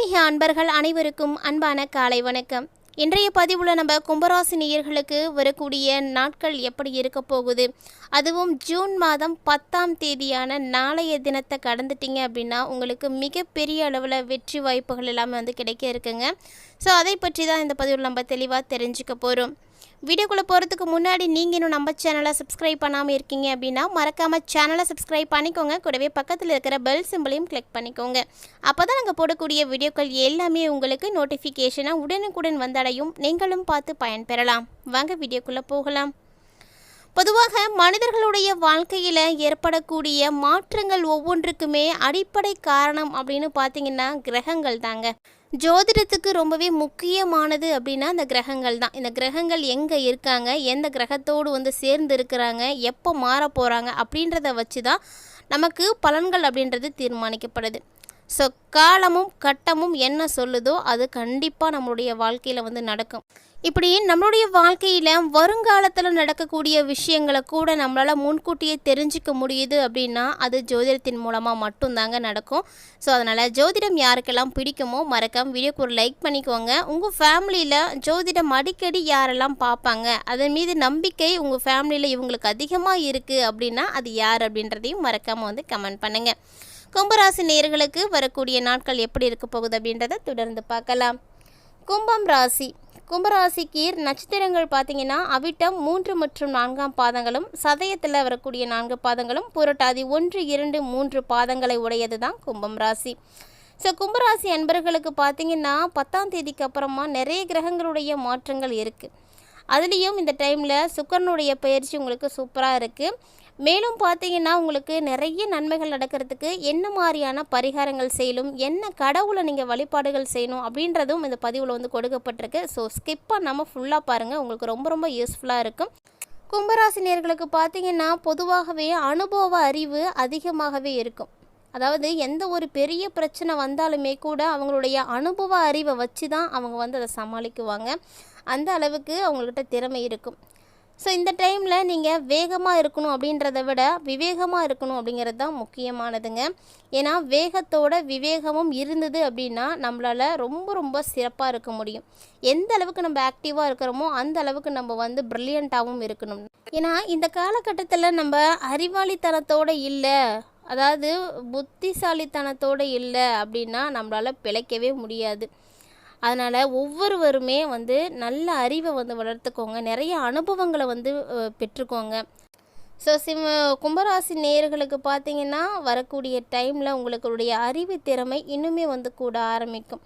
ஆன்மீக அன்பர்கள் அனைவருக்கும் அன்பான காலை வணக்கம். இன்றைய பதிவில் நம்ம கும்பராசி நேயர்களுக்கு வரக்கூடிய நாட்கள் எப்படி இருக்க போகுது? அதுவும் ஜூன் மாதம் பத்தாம் தேதியான நாளைய தினத்தை கடந்துட்டீங்க அப்படின்னா உங்களுக்கு மிகப்பெரிய அளவில் வெற்றி வாய்ப்புகள் எல்லாமே வந்து கிடைக்க இருக்குங்க. ஸோ அதை பற்றி தான் இந்த பதிவில் நம்ம தெளிவாக தெரிஞ்சுக்க போகிறோம் வீடியோக்குள்ளே போகிறதுக்கு முன்னாடி நீங்கள் இன்னும் நம்ம சேனலை சப்ஸ்கிரைப் பண்ணாமல் இருக்கீங்க அப்படின்னா மறக்காமல் சேனலை சப்ஸ்கிரைப் பண்ணிக்கோங்க. கூடவே பக்கத்தில் இருக்கிற பெல் சிம்பிளையும் கிளிக் பண்ணிக்கோங்க. அப்போ தான் நாங்கள் போடக்கூடிய வீடியோக்கள் எல்லாமே உங்களுக்கு நோட்டிஃபிகேஷனாக உடனுக்குடன் வந்தடையும். நீங்களும் பார்த்து பயன்பெறலாம் வாங்க வீடியோக்குள்ளே போகலாம். பொதுவாக மனிதர்களுடைய வாழ்க்கையில் ஏற்படக்கூடிய மாற்றங்கள் ஒவ்வொன்றுக்குமே அடிப்படை காரணம் அப்படின்னு பார்த்தீங்கன்னா கிரகங்கள் தாங்க ஜோதிடத்துக்கு ரொம்பவே முக்கியமானது அப்படின்னா இந்த கிரகங்கள் தான். இந்த கிரகங்கள் எங்கே இருக்காங்க? எந்த கிரகத்தோடு வந்து சேர்ந்து இருக்கிறாங்க? எப்போ மாற போகிறாங்க அப்படின்றத வச்சு தான் நமக்கு பலன்கள் அப்படின்றது தீர்மானிக்கப்படுது. ஸோ காலமும் கட்டமும் என்ன சொல்லுதோ அது கண்டிப்பாக நம்மளுடைய வாழ்க்கையில் வந்து நடக்கும். இப்படி நம்மளுடைய வாழ்க்கையில் வருங்காலத்தில் நடக்கக்கூடிய விஷயங்களை கூட நம்மளால் முன்கூட்டியே தெரிஞ்சுக்க முடியுது அப்படின்னா அது ஜோதிடத்தின் மூலமாக மட்டும்தாங்க நடக்கும். ஸோ அதனால் ஜோதிடம் யாருக்கெல்லாம் பிடிக்குமோ மறக்காம வீடியோக்கு ஒரு லைக் பண்ணிக்கோங்க. உங்கள் ஃபேமிலியில் ஜோதிடம் அடிக்கடி யாரெல்லாம் பார்ப்பாங்க? அதன் மீது நம்பிக்கை உங்கள் ஃபேமிலியில் இவங்களுக்கு அதிகமாக இருக்குது அப்படின்னா அது யார் அப்படின்றதையும் மறக்காமல் வந்து கமெண்ட் பண்ணுங்கள் கும்பராசி நேயர்களுக்கு வரக்கூடிய நாட்கள் எப்படி இருக்க போகுது அப்படின்றத தொடர்ந்து பார்க்கலாம். கும்பம் ராசி. கும்பராசிக்கீர் நட்சத்திரங்கள் பார்த்தீங்கன்னா அவிட்டம் மூன்று மற்றும் நான்காம் பாதங்களும் சதயத்தில் வரக்கூடிய நான்கு பாதங்களும் புரட்டாதி ஒன்று இரண்டு மூன்று பாதங்களை உடையது தான் கும்பம் ராசி. ஸோ கும்பராசி அன்பர்களுக்கு பார்த்தீங்கன்னா பத்தாம் தேதிக்கு அப்புறமா நிறைய கிரகங்களுடைய மாற்றங்கள் இருக்குது அதுலேயும் இந்த டைமில் சுக்கரனுடைய பயிற்சி உங்களுக்கு சூப்பராக இருக்குது மேலும் பார்த்தீங்கன்னா உங்களுக்கு நிறைய நன்மைகள் நடக்கிறதுக்கு என்ன மாதிரியான பரிகாரங்கள் செய்யலும் என்ன கடவுளை நீங்கள் வழிபாடுகள் செய்யணும் அப்படின்றதும் இந்த பதிவில் வந்து கொடுக்கப்பட்டிருக்கு. ஸோ ஸ்கிப் பண்ணாமல் ஃபுல்லாக பாருங்கள் உங்களுக்கு ரொம்ப ரொம்ப யூஸ்ஃபுல்லாக இருக்கும். கும்பராசினியர்களுக்கு பார்த்தீங்கன்னா பொதுவாகவே அனுபவ அறிவு அதிகமாகவே இருக்கும். அதாவது எந்த ஒரு பெரிய பிரச்சனை வந்தாலுமே கூட அவங்களுடைய அனுபவ அறிவை வச்சு தான் அவங்க வந்து அதை சமாளிக்குவாங்க. அந்த அளவுக்கு அவங்கக்கிட்ட திறமை இருக்கும். ஸோ இந்த டைமில் நீங்கள் வேகமாக இருக்கணும் அப்படின்றத விட விவேகமாக இருக்கணும் அப்படிங்கிறது தான் முக்கியமானதுங்க. ஏன்னா வேகத்தோட விவேகமும் இருந்தது அப்படின்னா நம்மளால் ரொம்ப ரொம்ப சிறப்பாக இருக்க முடியும். எந்த அளவுக்கு நம்ம ஆக்டிவாக இருக்கிறோமோ அந்த அளவுக்கு நம்ம வந்து ப்ரில்லியண்ட்டாகவும் இருக்கணும். ஏன்னா இந்த காலகட்டத்தில் நம்ம அறிவாளித்தனத்தோடு இல்லை அதாவது புத்திசாலித்தனத்தோடு இல்லை அப்படின்னா நம்மளால் பிழைக்கவே முடியாது. அதனால் ஒவ்வொருவருமே வந்து நல்ல அறிவை வந்து வளர்த்துக்கோங்க. நிறைய அனுபவங்களை வந்து பெற்றுக்கோங்க. ஸோ சிம் கும்பராசி நேயர்களுக்கு பார்த்தீங்கன்னா வரக்கூடிய டைமில் உங்களுடைய அறிவு திறமை இன்னுமே வந்து கூட ஆரம்பிக்கும்.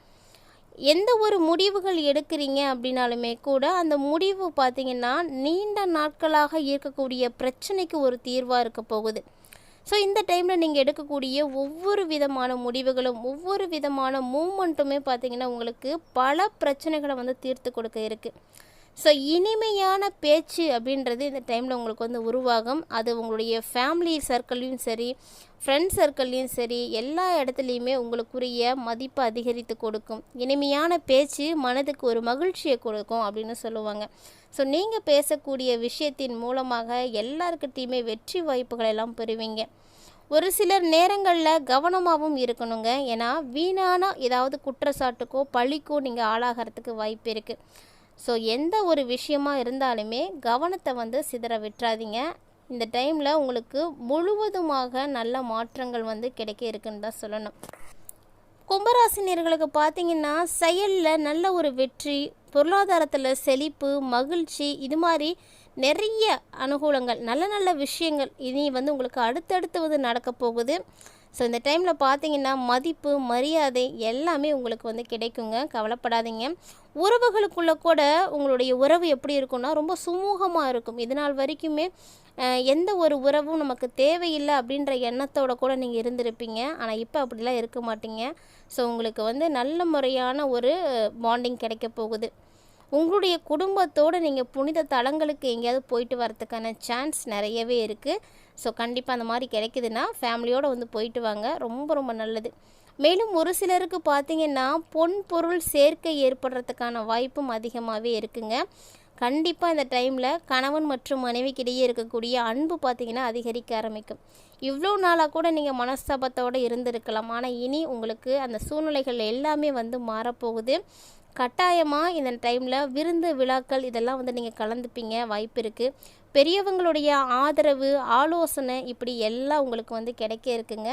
எந்த ஒரு முடிவுகள் எடுக்கிறீங்க அப்படின்னாலுமே கூட அந்த முடிவு பார்த்திங்கன்னா நீண்ட நாட்களாக இருக்கக்கூடிய பிரச்சனைக்கு ஒரு தீர்வாக இருக்க போகுது. ஸோ இந்த டைமில் நீங்கள் எடுக்கக்கூடிய ஒவ்வொரு விதமான முடிவுகளும் ஒவ்வொரு விதமான மூமெண்ட்டுமே பார்த்தீங்கன்னா உங்களுக்கு பல பிரச்சனைகளை வந்து தீர்த்து கொடுக்க இருக்குது ஸோ இனிமையான பேச்சு அப்படின்றது இந்த டைமில் உங்களுக்கு வந்து உருவாகும். அது உங்களுடைய ஃபேமிலி சர்க்கிள்லையும் சரி ஃப்ரெண்ட் சர்க்கிள்லையும் சரி எல்லா இடத்துலையுமே உங்களுக்குரிய மதிப்பு அதிகரித்து கொடுக்கும். இனிமையான பேச்சு மனதுக்கு ஒரு மகிழ்ச்சியை கொடுக்கும் அப்படின்னு சொல்லுவாங்க. ஸோ நீங்கள் பேசக்கூடிய விஷயத்தின் மூலமாக எல்லாருக்கிட்டையுமே வெற்றி வாய்ப்புகளை எல்லாம் பெறுவீங்க. ஒரு சிலர் நேரங்களில் கவனமாகவும் இருக்கணுங்க. ஏன்னா வீணான ஏதாவது குற்றச்சாட்டுக்கோ பழிக்கோ நீங்கள் ஆளாகிறதுக்கு வாய்ப்பு இருக்குது ஸோ எந்த ஒரு விஷயமாக இருந்தாலுமே கவனத்தை வந்து சிதற விட்டுறாதீங்க. இந்த டைமில் உங்களுக்கு முழுவதுமாக நல்ல மாற்றங்கள் வந்து கிடைக்க இருக்குன்னு தான் சொல்லணும். கும்பராசினியர்களுக்கு பார்த்தீங்கன்னா செயலில் நல்ல ஒரு வெற்றி பொருளாதாரத்தில் செழிப்பு மகிழ்ச்சி இது மாதிரி நிறைய அனுகூலங்கள் நல்ல நல்ல விஷயங்கள் இனி வந்து உங்களுக்கு அடுத்தடுத்து வந்து நடக்க போகுது. ஸோ இந்த டைமில் பார்த்தீங்கன்னா மதிப்பு மரியாதை எல்லாமே உங்களுக்கு வந்து கிடைக்குங்க. கவலைப்படாதீங்க. உறவுகளுக்குள்ளே கூட உங்களுடைய உறவு எப்படி இருக்கும்னா ரொம்ப சுமூகமாக இருக்கும். இது நாள் வரைக்குமே எந்த ஒரு உறவும் நமக்கு தேவையில்லை அப்படின்ற எண்ணத்தோட கூட நீங்கள் இருந்திருப்பீங்க. ஆனால் இப்போ அப்படிலாம் இருக்க மாட்டீங்க. ஸோ உங்களுக்கு வந்து நல்ல முறையான ஒரு பாண்டிங் கிடைக்க போகுது. உங்களுடைய குடும்பத்தோடு நீங்கள் புனித தலங்களுக்கு எங்கேயாவது போயிட்டு வரதுக்கான சான்ஸ் நிறையவே இருக்குது ஸோ கண்டிப்பாக அந்த மாதிரி கிடைக்குதுன்னா ஃபேமிலியோடு வந்து போயிட்டு வாங்க. ரொம்ப ரொம்ப நல்லது. மேலும் ஒரு சிலருக்கு பார்த்தீங்கன்னா பொன் பொருள் சேர்க்கை ஏற்படுறதுக்கான வாய்ப்பும் அதிகமாகவே இருக்குங்க. கண்டிப்பாக இந்த டைமில் கணவன் மற்றும் மனைவிக்கிடையே இருக்கக்கூடிய அன்பு பார்த்திங்கன்னா அதிகரிக்க ஆரம்பிக்கும். இவ்வளோ நாளாக கூட நீங்கள் மனஸ்தாபத்தோடு இருந்திருக்கலாம். ஆனால் இனி உங்களுக்கு அந்த சூழ்நிலைகள் எல்லாமே வந்து மாறப்போகுது. கட்டாயமாக இந்த டைமில் விருந்து விழாக்கள் இதெல்லாம் வந்து நீங்கள் கலந்துப்பீங்க. வாய்ப்பு இருக்குது பெரியவங்களுடைய ஆதரவு ஆலோசனை இப்படி எல்லாம் உங்களுக்கு வந்து கிடைக்க இருக்குங்க.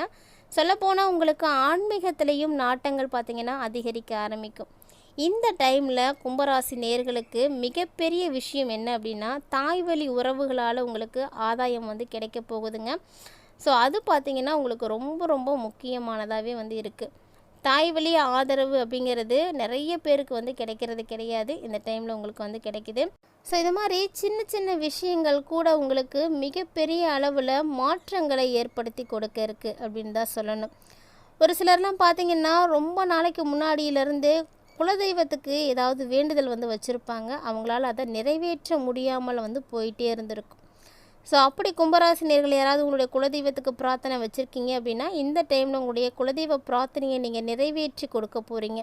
சொல்லப்போனால் உங்களுக்கு ஆன்மீகத்திலையும் நாட்டங்கள் பார்த்திங்கன்னா அதிகரிக்க ஆரம்பிக்கும். இந்த டைமில் கும்பராசி நேர்களுக்கு மிகப்பெரிய விஷயம் என்ன அப்படின்னா தாய் வழி உறவுகளால் உங்களுக்கு ஆதாயம் வந்து கிடைக்க போகுதுங்க. ஸோ அது பார்த்திங்கன்னா உங்களுக்கு ரொம்ப ரொம்ப முக்கியமானதாகவே வந்து இருக்குது தாய் வழி ஆதரவு அப்படிங்கிறது நிறைய பேருக்கு வந்து கிடைக்கிறது கிடையாது. இந்த டைமில் உங்களுக்கு வந்து கிடைக்குது. ஸோ இது மாதிரி சின்ன சின்ன விஷயங்கள் கூட உங்களுக்கு மிகப்பெரிய அளவில் மாற்றங்களை ஏற்படுத்தி கொடுக்க இருக்குது அப்படின்னு தான் சொல்லணும். ஒரு சிலர்லாம் பார்த்தீங்கன்னா ரொம்ப நாளைக்கு முன்னாடியிலேருந்து குலதெய்வத்துக்கு ஏதாவது வேண்டுதல் வந்து வச்சுருப்பாங்க. அவங்களால அதை நிறைவேற்ற முடியாமல் வந்து போயிட்டே இருந்திருக்கும். ஸோ அப்படி கும்பராசினியர்கள் யாராவது உங்களுடைய குலதெய்வத்துக்கு பிரார்த்தனை வச்சுருக்கீங்க அப்படின்னா இந்த டைமில் உங்களுடைய குலதெய்வ பிரார்த்தனையை நீங்கள் நிறைவேற்றி கொடுக்க போகிறீங்க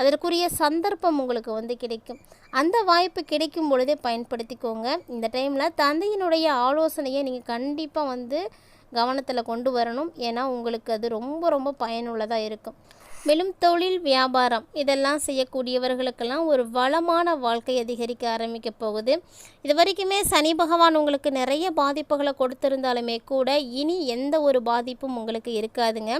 அதற்குரிய சந்தர்ப்பம் உங்களுக்கு வந்து கிடைக்கும். அந்த வாய்ப்பு கிடைக்கும் பொழுதே பயன்படுத்திக்கோங்க. இந்த டைமில் தந்தையினுடைய ஆலோசனையை நீங்கள் கண்டிப்பாக வந்து கவனத்தில் கொண்டு வரணும். ஏன்னா உங்களுக்கு அது ரொம்ப ரொம்ப பயனுள்ளதாக இருக்கும். மேலும் தொழில் வியாபாரம் இதெல்லாம் செய்யக்கூடியவர்களுக்கெல்லாம் ஒரு வளமான வாழ்க்கை அதிகரிக்க ஆரம்பிக்க போகுது. இது வரைக்குமே சனி பகவான் உங்களுக்கு நிறைய பாதிப்புகளை கொடுத்துருந்தாலுமே கூட இனி எந்த ஒரு பாதிப்பும் உங்களுக்கு இருக்காதுங்க.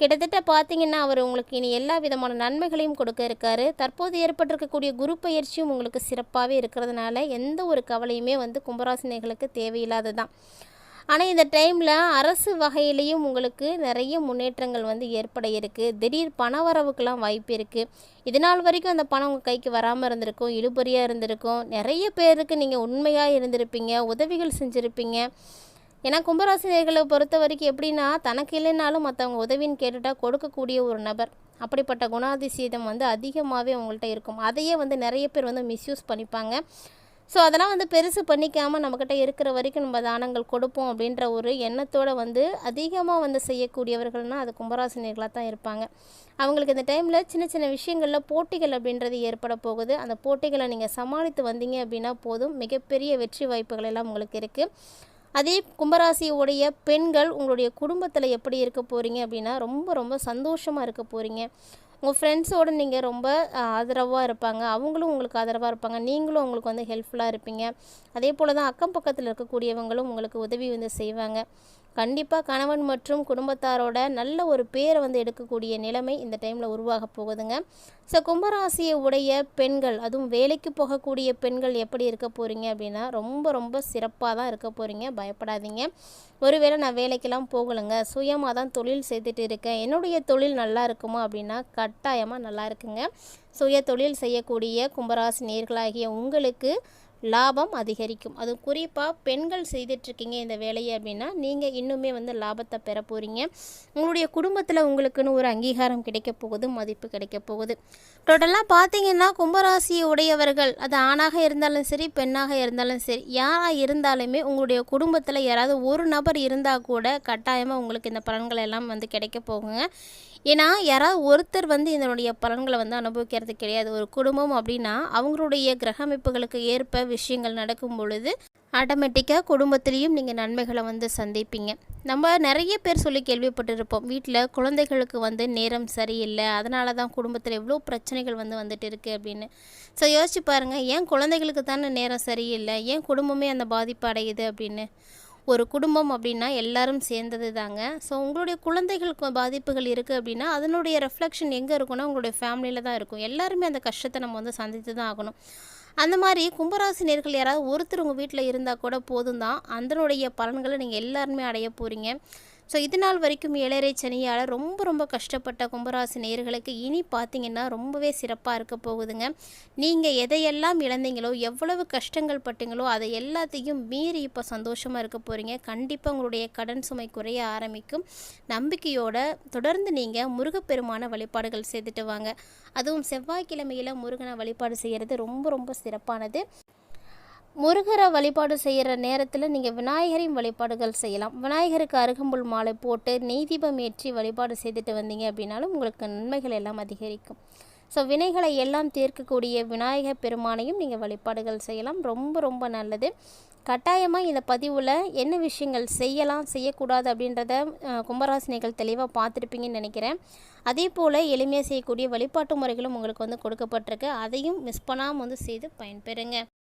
கிட்டத்தட்ட பார்த்தீங்கன்னா அவர் உங்களுக்கு இனி எல்லா விதமான நன்மைகளையும் கொடுக்க இருக்காரு. தற்போது ஏற்பட்டிருக்கக்கூடிய குரு பயிற்சியும் உங்களுக்கு சிறப்பாகவே இருக்கிறதுனால எந்த ஒரு கவலையுமே வந்து கும்பராசினிகளுக்கு தேவையில்லாததான் ஆனால் இந்த டைமில் அரசு வகையிலையும் உங்களுக்கு நிறைய முன்னேற்றங்கள் வந்து ஏற்பட இருக்குது திடீர் பண வரவுக்கெலாம் வாய்ப்பு இருக்குது இது நாள் வரைக்கும் அந்த பணம் உங்கள் கைக்கு வராமல் இருந்திருக்கும் இழுபறியாக இருந்திருக்கும். நிறைய பேருக்கு நீங்கள் உண்மையாக இருந்திருப்பீங்க உதவிகள் செஞ்சுருப்பீங்க. ஏன்னா கும்பராசினியர்களை பொறுத்த வரைக்கும் எப்படின்னா தனக்கு இல்லைனாலும் மற்றவங்க உதவின்னு கேட்டுட்டால் கொடுக்கக்கூடிய ஒரு நபர். அப்படிப்பட்ட குணாதிசீதம் வந்து அதிகமாகவே அவங்கள்ட்ட இருக்கும். அதையே வந்து நிறைய பேர் வந்து மிஸ்யூஸ் பண்ணிப்பாங்க. ஸோ அதெல்லாம் வந்து பெருசு பண்ணிக்காமல் நம்மக்கிட்ட இருக்கிற வரைக்கும் நம்ம தானங்கள் கொடுப்போம் அப்படின்ற ஒரு எண்ணத்தோடு வந்து அதிகமாக வந்து செய்யக்கூடியவர்கள்னால் அது கும்பராசினியர்களாக தான் இருப்பாங்க. அவங்களுக்கு இந்த டைமில் சின்ன சின்ன விஷயங்களில் போட்டிகள் அப்படின்றது ஏற்பட போகுது. அந்த போட்டிகளை நீங்கள் சமாளித்து வந்தீங்க அப்படின்னா போதும். மிகப்பெரிய வெற்றி வாய்ப்புகள் எல்லாம் உங்களுக்கு இருக்குது அதே கும்பராசியோடைய பெண்கள் உங்களுடைய குடும்பத்தில் எப்படி இருக்க போகிறீங்க அப்படின்னா ரொம்ப ரொம்ப சந்தோஷமாக இருக்க போகிறீங்க உங்கள் ஃப்ரெண்ட்ஸோடு நீங்கள் ரொம்ப ஆதரவாக இருப்பாங்க. அவங்களும் உங்களுக்கு ஆதரவாக இருப்பாங்க. நீங்களும் அவங்களுக்கு வந்து ஹெல்ப்ஃபுல்லாக இருப்பீங்க. அதே போல் தான் அக்கம் பக்கத்தில் இருக்கக்கூடியவங்களும் உங்களுக்கு உதவி வந்து செய்வாங்க. கண்டிப்பாக கணவன் மற்றும் குடும்பத்தாரோட நல்ல ஒரு பேரை வந்து எடுக்கக்கூடிய நிலைமை இந்த டைமில் உருவாக போகுதுங்க. ஸோ கும்பராசியை உடைய பெண்கள் அதுவும் வேலைக்கு போகக்கூடிய பெண்கள் எப்படி இருக்க போகிறீங்க அப்படின்னா ரொம்ப ரொம்ப சிறப்பாக தான் இருக்க போகிறீங்க பயப்படாதீங்க. ஒருவேளை நான் வேலைக்கெல்லாம் போகலைங்க. சுயமாக தான் தொழில் செய்துட்டு இருக்கேன். என்னுடைய தொழில் நல்லா இருக்குமா அப்படின்னா கட்டாயமாக நல்லா இருக்குங்க. சுய தொழில் செய்யக்கூடிய கும்பராசி நேர்களாகிய உங்களுக்கு லாபம் அதிகரிக்கும். அது குறிப்பாக பெண்கள் செய்துட்ருக்கீங்க இந்த வேலையை அப்படின்னா நீங்கள் இன்னுமே வந்து லாபத்தை பெற போகிறீங்க உங்களுடைய குடும்பத்தில் உங்களுக்குன்னு ஒரு அங்கீகாரம் கிடைக்க போகுது மதிப்பு கிடைக்க போகுது. டோட்டலாக பார்த்தீங்கன்னா கும்பராசி உடையவர்கள் அது ஆணாக இருந்தாலும் சரி பெண்ணாக இருந்தாலும் சரி யாராக இருந்தாலுமே உங்களுடைய குடும்பத்தில் யாராவது ஒரு நபர் இருந்தால் கூட கட்டாயமாக உங்களுக்கு இந்த பலன்கள் எல்லாம் வந்து கிடைக்க போகுங்க. ஏன்னா யாராவது ஒருத்தர் வந்து இதனுடைய பலன்களை வந்து அனுபவிக்கிறது கிடையாது. ஒரு குடும்பம் அப்படின்னா அவங்களுடைய கிரக அமைப்புகளுக்கு ஏற்ப விஷயங்கள் நடக்கும் பொழுது ஆட்டோமேட்டிக்காக குடும்பத்துலேயும் நீங்கள் நன்மைகளை வந்து சந்திப்பீங்க. நம்ம நிறைய பேர் சொல்லி கேள்விப்பட்டிருப்போம். வீட்டில் குழந்தைகளுக்கு வந்து நேரம் சரியில்லை. அதனால தான் குடும்பத்தில் எவ்வளோ பிரச்சனைகள் வந்து வந்துட்டு இருக்குது அப்படின்னு. ஸோ யோசிச்சு பாருங்கள் ஏன் குழந்தைகளுக்கு தானே நேரம் சரியில்லை? ஏன் குடும்பமே அந்த பாதிப்பு அடையுது அப்படின்னு. ஒரு குடும்பம் அப்படின்னா எல்லாரும் சேர்ந்தது தாங்க. ஸோ உங்களுடைய குழந்தைகளுக்கு பாதிப்புகள் இருக்குது அப்படின்னா அதனுடைய ரெஃப்ளெக்ஷன் எங்கே இருக்குன்னா உங்களுடைய ஃபேமிலியில் தான் இருக்கும். எல்லாருமே அந்த கஷ்டத்தை நம்ம வந்து சந்தித்து தான் ஆகணும். அந்த மாதிரி கும்பராசி நேர்கள் யாராவது ஒருத்தர் உங்கள் வீட்டில் இருந்தால் கூட போதும் தான் அதனுடைய பலன்களை நீங்கள் எல்லாருமே அடைய போகிறீங்க ஸோ இது நாள் வரைக்கும் ஏழரை சனியால் ரொம்ப ரொம்ப கஷ்டப்பட்ட கும்பராசி நேர்களுக்கு இனி பார்த்தீங்கன்னா ரொம்பவே சிறப்பாக இருக்க போகுதுங்க. நீங்கள் எதையெல்லாம் இழந்தீங்களோ எவ்வளவு கஷ்டங்கள் பட்டீங்களோ அதை எல்லாத்தையும் மீறி இப்போ சந்தோஷமாக இருக்க போகிறீங்க கண்டிப்பாக உங்களுடைய கடன் சுமை குறைய ஆரம்பிக்கும். நம்பிக்கையோட தொடர்ந்து நீங்கள் முருகப்பெருமான வழிபாடுகள் செய்துட்டு வாங்க. அதுவும் செவ்வாய்க்கிழமையில் முருகனை வழிபாடு செய்கிறது ரொம்ப ரொம்ப சிறப்பானது. முருகரை வழிபாடு செய்கிற நேரத்தில் நீங்கள் விநாயகரின் வழிபாடுகள் செய்யலாம். விநாயகருக்கு அருகம்புல் மாலை போட்டு நெய் தீபம் ஏற்றி வழிபாடு செய்துட்டு வந்தீங்க அப்படின்னாலும் உங்களுக்கு நன்மைகள் எல்லாம் அதிகரிக்கும். ஸோ வினைகளை எல்லாம் தீர்க்கக்கூடிய விநாயகர் பெருமானையும் நீங்கள் வழிபாடுகள் செய்யலாம். ரொம்ப ரொம்ப நல்லது. கட்டாயமாக இந்த பதிவில் என்ன விஷயங்கள் செய்யலாம் செய்யக்கூடாது அப்படின்றத அஹ், கும்பராசினிகள் தெளிவாக பார்த்துருப்பீங்கன்னு நினைக்கிறேன். அதே போல் எளிமையாக செய்யக்கூடிய வழிபாட்டு முறைகளும் உங்களுக்கு வந்து கொடுக்கப்பட்டிருக்கு. அதையும் மிஸ் பண்ணாமல் வந்து செய்து பயன்பெறுங்க.